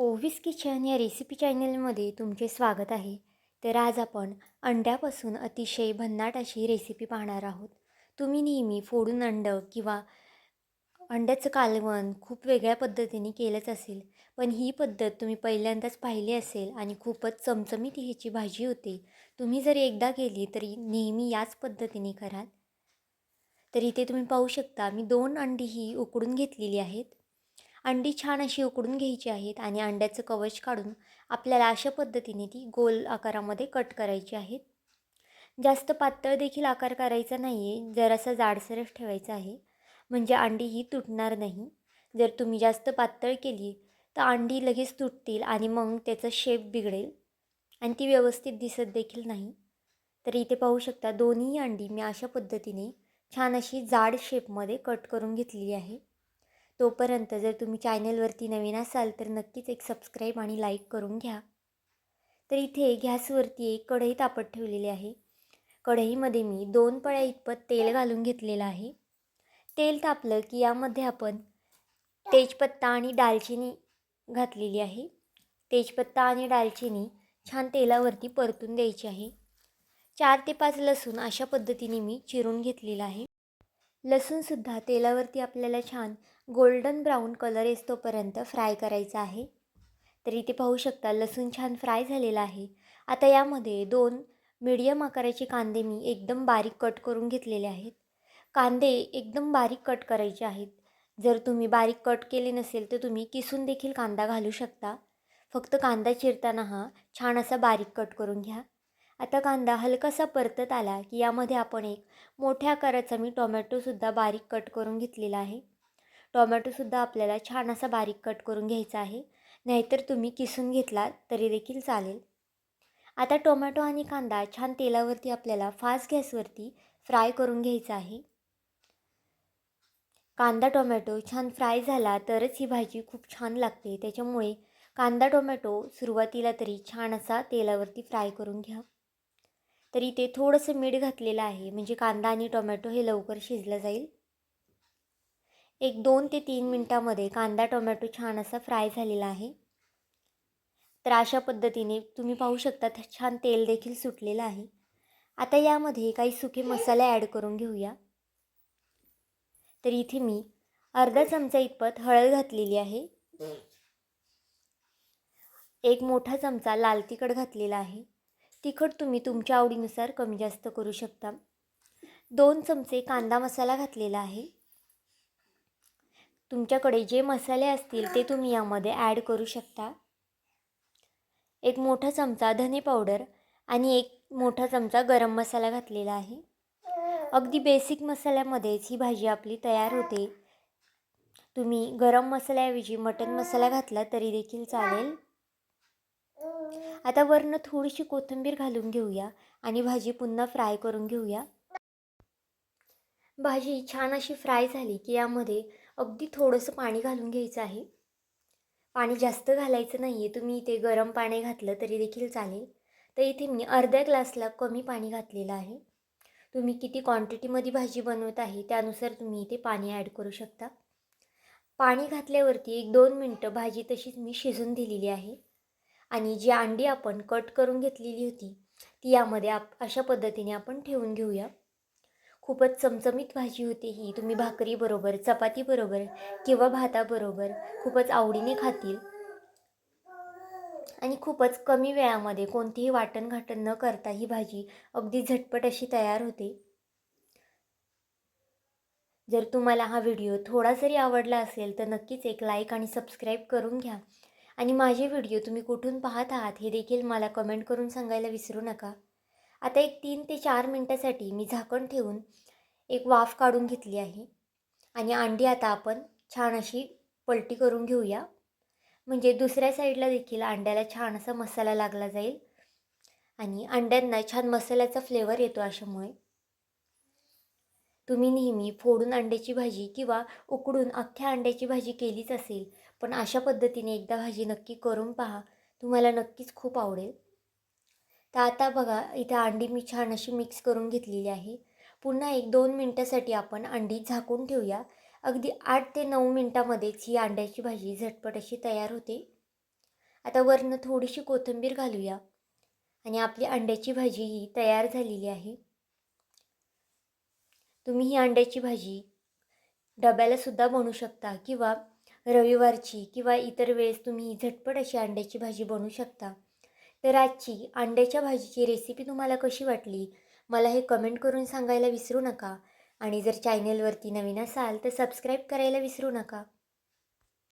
ओव्हिस kitchen या recipe चॅनलमध्ये तुमचे स्वागत आहे. तर आज आपण अंड्यापासून अतिशय भन्नाट अशी रेसिपी पाहणार आहोत. तुम्ही नेहमी फोडून अंडं किंवा अंड्याचं कालवण खूप वेगळ्या पद्धतीने केलंच असेल पण ही पद्धत तुम्ही पहिल्यांदाच पाहिली असेल आणि खूपच चमचमीत ह्याची भाजी होते. तुम्ही जर एकदा केली तरी नेहमी याच पद्धतीने कराल. तर इथे तुम्ही पाहू शकता मी दोन अंडी ही उकडून घेतलेली आहेत. अंडी छान अशी उकडून घ्यायची आहेत आणि अंड्याचं कवच काढून आपल्याला अशा पद्धतीने ती गोल आकारामध्ये कट करायची आहेत. जास्त पातळ देखील आकार करायचा नाही आहे जरासा जाडसरच ठेवायचा आहे. म्हणजे अंडी ही तुटणार नाही. जर तुम्ही जास्त पातळ केली तर अंडी लगेच तुटतील आणि मग त्याचं शेप बिघडेल आणि ती व्यवस्थित दिसत देखील नाही. तर इथे पाहू शकता दोन्ही अंडी मी अशा पद्धतीने छान अशी जाड शेपमध्ये कट करून घेतलेली आहे. तोपर्यंत जर तुम्ही चॅनलवरती नवीन असाल तर नक्कीच एक सबस्क्राईब आणि लाईक करून घ्या. तर इथे गॅसवरती एक कढई तापत ठेवलेली आहे. कढईमध्ये मी दोन पळ्या इतपत तेल घालून घेतलेलं आहे. तेल तापलं की यामध्ये आपण तेजपत्ता आणि दालचिनी घातलेली आहे. तेजपत्ता आणि दालचिनी छान तेलावरती परतून द्यायची आहे. चार ते पाच लसूण अशा पद्धतीने मी चिरून घेतलेला आहे. लसूणसुद्धा तेलावरती आपल्याला छान गोल्डन ब्राऊन कलर येतोपर्यंत फ्राय करायचा आहे. तर इथे पाहू शकता लसूण छान फ्राय झालेला आहे. आता यामध्ये दोन मीडियम आकाराचे कांदे मी एकदम बारीक कट करून घेतलेले आहेत. कांदे एकदम बारीक कट करायचे आहेत. जर तुम्ही बारीक कट केले नसेल तर तुम्ही किसून देखील कांदा घालू शकता. फक्त कांदा चिरताना हा छान असा बारीक कट करून घ्या. आता कांदा हलकासा परतत आला की यामध्ये आपण एक मोठ्या आकाराचा मी टोमॅटोसुद्धा बारीक कट करून घेतलेला आहे. टोमॅटोसुद्धा आपल्याला छान असा बारीक कट करून घ्यायचा आहे. नाहीतर तुम्ही किसून घेतला तरी देखील चालेल. आता टोमॅटो आणि कांदा छान तेलावरती आपल्याला फास्ट गॅसवरती फ्राय करून घ्यायचा आहे. कांदा टोमॅटो छान फ्राय झाला तरच ही भाजी खूप छान लागते. त्याच्यामुळे कांदा टोमॅटो सुरुवातीला तरी छान असा तेलावरती फ्राय करून घ्या. तरी ते थोडंसं मीठ घातलेलं आहे. म्हणजे कांदा आणि टोमॅटो हे लवकर शिजलं जाईल. एक दोन ते तीन मिनटामध्ये कांदा टोमॅटो छान असा फ्राय झालेला आहे. तर अशा पद्धतीने तुम्ही पाहू शकता छान तेल देखील सुटलेलं आहे. आता यामध्ये काही सुके मसाले ॲड करून घेऊया. तर इथे मी अर्धा चमचा इतपत हळद घातलेली आहे. एक मोठा चमचा लाल तिखट घातलेला आहे. तिखट तुम्ही तुमच्या आवडीनुसार कमी जास्त करू शकता. दोन चमचे कांदा मसाला घातलेला आहे. तुमच्याकडे जे मसाले असतील ते तुम्ही यामध्ये ॲड करू शकता. एक मोठा चमचा धने पावडर आणि एक मोठा चमचा गरम मसाला घातलेला आहे. अगदी बेसिक मसाल्यामध्येच ही भाजी आपली तयार होते. तुम्ही गरम मसाल्याऐवजी मटन मसाला घातला तरी देखील चालेल. आता वरनं थोडीशी कोथिंबीर घालून घेऊया आणि भाजी पुन्हा फ्राय करून घेऊया. भाजी छान अशी फ्राय झाली की यामध्ये अगदी थोडंसं पाणी घालून घ्यायचं आहे. पाणी जास्त घालायचं नाही आहे तुम्ही इथे गरम पाणी घातलं तरी देखील चालेल. तर इथे मी अर्ध्या ग्लासला कमी पाणी घातलेलं आहे. तुम्ही किती क्वांटिटीमध्ये भाजी बनवत आहे त्यानुसार तुम्ही इथे पाणी ॲड करू शकता. पाणी घातल्यावरती एक दोन मिनटं भाजी तशीच मी शिजून दिलेली आहे. आणि जी अंडी आपण कट करून घेतलेली होती ती यामध्ये आप अशा पद्धतीने आपण ठेवून घेऊया. खूपच चमचमीत भाजी होती ही. तुम्ही भाकरीबरोबर चपातीबरोबर किंवा भाताबरोबर खूपच आवडीने खातील. आणि खूपच कमी वेळामध्ये कोणतीही वाटण घाटण न करता ही भाजी अगदी झटपट अशी तयार होते. जर तुम्हाला हा व्हिडिओ थोडा जरी आवडला असेल तर नक्कीच एक लाईक आणि सबस्क्राईब करून घ्या. आणि माझे व्हिडिओ तुम्ही कुठून पाहत आहात हे देखील मला कमेंट करून सांगायला विसरू नका. आता एक तीन ते चार मिनटासाठी मी झाकण ठेवून एक वाफ काढून घेतली आहे. आणि अंडी आता आपण छान अशी पलटी करून घेऊया. म्हणजे दुसऱ्या साईडला देखील अंड्याला छान असा मसाला लागला जाईल. आणि अंड्यांना छान मसाल्याचा फ्लेवर येतो अशामुळे. तुम्ही नेहमी फोडून अंड्याची भाजी किंवा उकडून अख्ख्या अंड्याची भाजी केलीच असेल पण अशा पद्धतीने एकदा भाजी नक्की करून पहा. तुम्हाला नक्कीच खूप आवडेल. तर आता बघा इथे अंडी मी छान अशी मिक्स करून घेतलेली आहे. पुन्हा एक दोन मिनटासाठी आपण अंडी झाकून ठेवूया. अगदी आठ ते नऊ मिनटामध्येच ही अंड्याची भाजी झटपट अशी तयार होते. आता वरनं थोडीशी कोथिंबीर घालूया. आणि आपली अंड्याची भाजी ही तयार झालेली आहे. तुम्ही ही अंड्याची भाजी डब्यालासुद्धा बनवू शकता किंवा रविवारची किंवा इतर वेळेस तुम्ही झटपट अशी अंड्याची भाजी बनवू शकता. तर आजची अंड्याच्या भाजीची रेसिपी तुम्हाला कशी वाटली? मला हे कमेंट करून सांगायला विसरू नका. आणि जर चॅनलवरती नवीन असाल तर सबस्क्राईब करायला विसरू नका.